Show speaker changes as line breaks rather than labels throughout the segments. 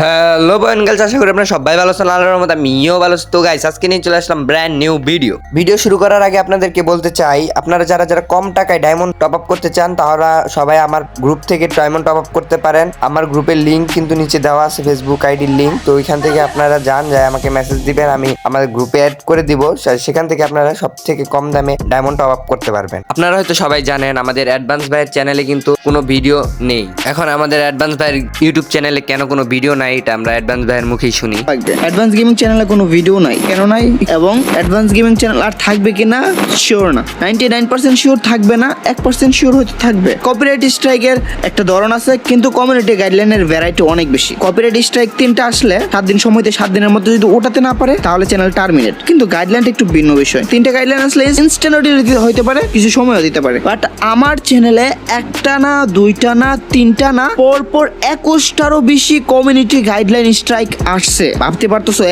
Hello বয়েনগাল আশা করি আপনারা সবাই ভালো আছেন, আল্লাহর রহমতে আমিও ভালো আছি। তো গাইস, আজকে নিয়ে চলে আসলাম ব্র্যান্ড নিউ ভিডিও ভিডিও শুরু করার আগে আপনাদেরকে বলতে চাই, আপনারা যারা যারা কম টাকায় ডায়মন্ড টপ আপ করতে চান তাহলে সবাই আমার গ্রুপ থেকে ডায়মন্ড টপ আপ করতে পারেন। আমার গ্রুপের লিংক কিন্তু নিচে দেওয়া আছে ফেসবুক আইডির লিংক তো ওইখান থেকে আপনারা যান যায় আমাকে মেসেজ দিবেন, আমি আমাদের গ্রুপে অ্যাড করে দিব। সেখান থেকে আপনারা সব থেকে কম দামে ডায়মন্ড টপ আপ করতে পারবেন। আপনারা হয়তো সবাই জানেন, আমাদের অ্যাডভান্স ভাইয়ের চ্যানেলে কিন্তু কোনো ভিডিও নেই। এখন আমাদের অ্যাডভান্স ভাইয়ের ইউটিউব চ্যানেলে কেন কোনো ভিডিও নাই, এটা আমরা অ্যাডভান্স ভাইয়ের মুখেই শুনি।
অ্যাডভান্স গেমিং চ্যানেলে কোনো ভিডিও নাই, কেন নাই? এবং অ্যাডভান্স গেমিং চ্যানেল আর থাকবে কিনা শিওর না। নাইনটি নাইন পার্সেন্ট শিওর থাকবে না, এক পার্সেন্ট শিওর হয়তো থাকবে। কপিরাইট স্ট্রাইকের একটা ধরন আছে, কিন্তু কমিউনিটি গাইডলাইনের ভ্যারাইটি অনেক বেশি। কপিরাইট স্ট্রাইক তিনটা আসলে সাত দিন সময়তে, সাত দিনের মধ্যে যদি ওঠাতে না পারে, তাহলে চ্যানেল টার্মিনেট কিন্তু গাইডলাইনটা একটু ভিন্ন বিষয়। তিনটা গাইডলাইন আসলে ইনস্ট্যান্ট হইতে পারে, কিছু সময়ও দিতে পারে। বাট আমার চ্যানেলে একটা না, দুইটা না, তিনটা না, পরপর একুশটারও বেশি কমিউনিটি গাইডলাইন স্ট্রাইক আসছে। ভাবতে পারতেছো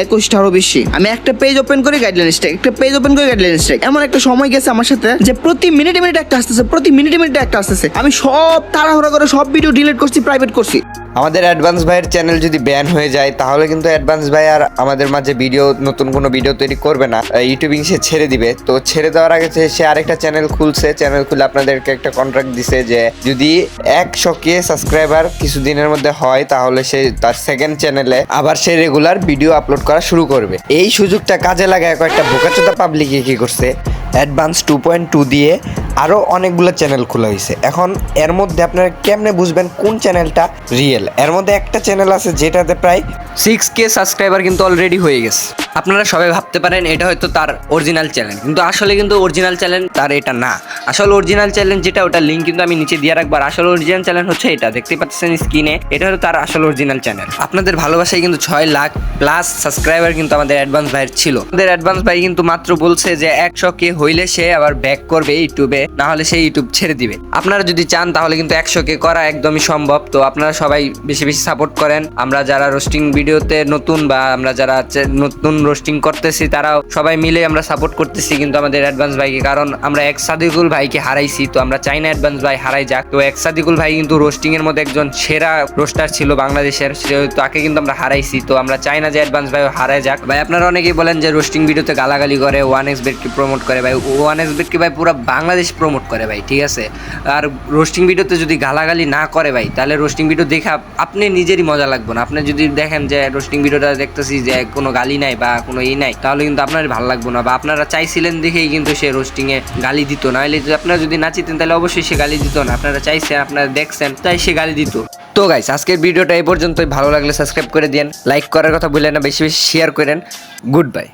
আরও বেশি। আমি একটা পেজ ওপেন করে গাইডলাইন স্ট্রাইক একটা পেজ ওপেন করে গাইডলাইন স্ট্রাইক এমন একটা সময় গেছে আমার সাথে যে প্রতি মিনিটে মিনিটে একটা আসতেছে, প্রতি মিনিটে মিনিটে একটা আসতেছে। আমি সব তাড়াহুড়া করে সব ভিডিও ডিলিট করছি প্রাইভেট করছি।
আমাদের অ্যাডভান্স ভাইয়ের চ্যানেল যদি ব্যান হয়ে যায়, তাহলে কিন্তু অ্যাডভান্স ভাই আর আমাদের মাঝে ভিডিও, নতুন কোনো ভিডিও তৈরি করবে না। ইউটিউবিং সে ছেড়ে দিবে। তো ছেড়ে দেওয়ার আগে সে- আরেকটা চ্যানেল খুলছে। চ্যানেল খুলে আপনাদেরকে একটা কন্ট্রাক্ট দিছে যে, যদি একশো কে সাবস্ক্রাইবার কিছুদিনের মধ্যে হয়, তাহলে সে তার সেকেন্ড চ্যানেলে আবার সে রেগুলার ভিডিও আপলোড করা শুরু করবে। এই সুযোগটা কাজে লাগায় কয়েকটা বোকাচোদা পাবলিকে কি করছে? অ্যাডভান্স টু পয়েন্ট টু দিয়ে আরও অনেকগুলো চ্যানেল খোলা হয়েছে এখন এর মধ্যে আপনারা কেমনে বুঝবেন কোন চ্যানেলটা রিয়েল এর মধ্যে একটা চ্যানেল আছে যেটাতে প্রায় সিক্স কে সাবস্ক্রাইবার কিন্তু অলরেডি হয়ে গেছে। আপনারা সবাই ভাবতে পারেন এটা হয়তো তার অরিজিনাল চ্যানেল কিন্তু আসলে কিন্তু অরিজিনাল চ্যানেল তার এটা না। আসলে অরিজিনাল চ্যানেল যেটা ওটা লিঙ্ক কিন্তু আমি নিচে দিয়ে রাখব। আর আসলে অরিজিনাল চ্যানেল হচ্ছে এটা। দেখতে পাচ্ছেন স্ক্রিনে এটা হলো তার আসলে অরিজিনাল চ্যানেল আপনাদের ভালোবাসায় কিন্তু ছয় লাখ প্লাস সাবস্ক্রাইবার কিন্তু আমাদের অ্যাডভান্স ভাইয়ের ছিল। আমাদের অ্যাডভান্স ভাই কিন্তু মাত্র বলছে যে একশো কে হইলে সে আবার ব্যাক করবে ইউটিউবে না হলে সে ইউটিউব ছেড়ে দিবে। আপনারা যদি চান, তাহলে কিন্তু একশো কে করা একদমই সম্ভব। তো আপনারা সবাই বেশি বেশি সাপোর্ট করেন। আমরা যারা রোস্টিং ভিডিওতে নতুন বা আমরা যারা নতুন রোস্টিং করতেছি, তারাও সবাই মিলে আমরা সাপোর্ট করতেছি কিন্তু আমাদের অ্যাডভান্স ভাইকে। কারণ আমরা এক সাদিকুল ভাইকে হারাইছি, তো আমরা চাই না অ্যাডভান্স ভাই হারাই যাক। তো এক সাদিকুল ভাই কিন্তু রোস্টিং এর মধ্যে একজন সেরা রোস্টার ছিল বাংলাদেশের। তাকে কিন্তু আমরা হারাইছি, তো আমরা চাই না যে অ্যাডভান্স ভাই হারাই যাক। ভাই, আপনারা অনেকেই বলেন যে রোস্টিং ভিডিওতে গালাগালি করে ওয়ান এক্স বেটকে প্রমোট করে। ভাই ওয়ান এক্স বেটকে ভাই পুরো বাংলাদেশ প্রমোট করে ভাই, ঠিক আছে? আর রোস্টিং ভিডিওতে যদি গালাগালি না করে ভাই, তাহলে রোস্টিং ভিডিও দেখে আপনি নিজেরই মজা লাগবে না। আপনি যদি দেখেন যে রোস্টিং ভিডিওটা দেখতেছি যে কোনো গালি নাই বা কোনো ই নাই, তাহলে কিন্তু আপনার ভালো লাগবে না। বা আপনারা চাইছিলেন দেখেই কিন্তু সে রোস্টিং এ গালি দিত না হলে আপনারা যদি না চিতেন, তাহলে অবশ্যই সে গালি দিত না। আপনারা চাইছেন, আপনারা দেখছেন, তাই সে গালি দিত। তো গাইস আজকের ভিডিওটা এই পর্যন্তই। ভালো লাগলে সাবস্ক্রাইব করে দিন লাইক করার কথা বললেন না, বেশি বেশি শেয়ার করেন। Good bye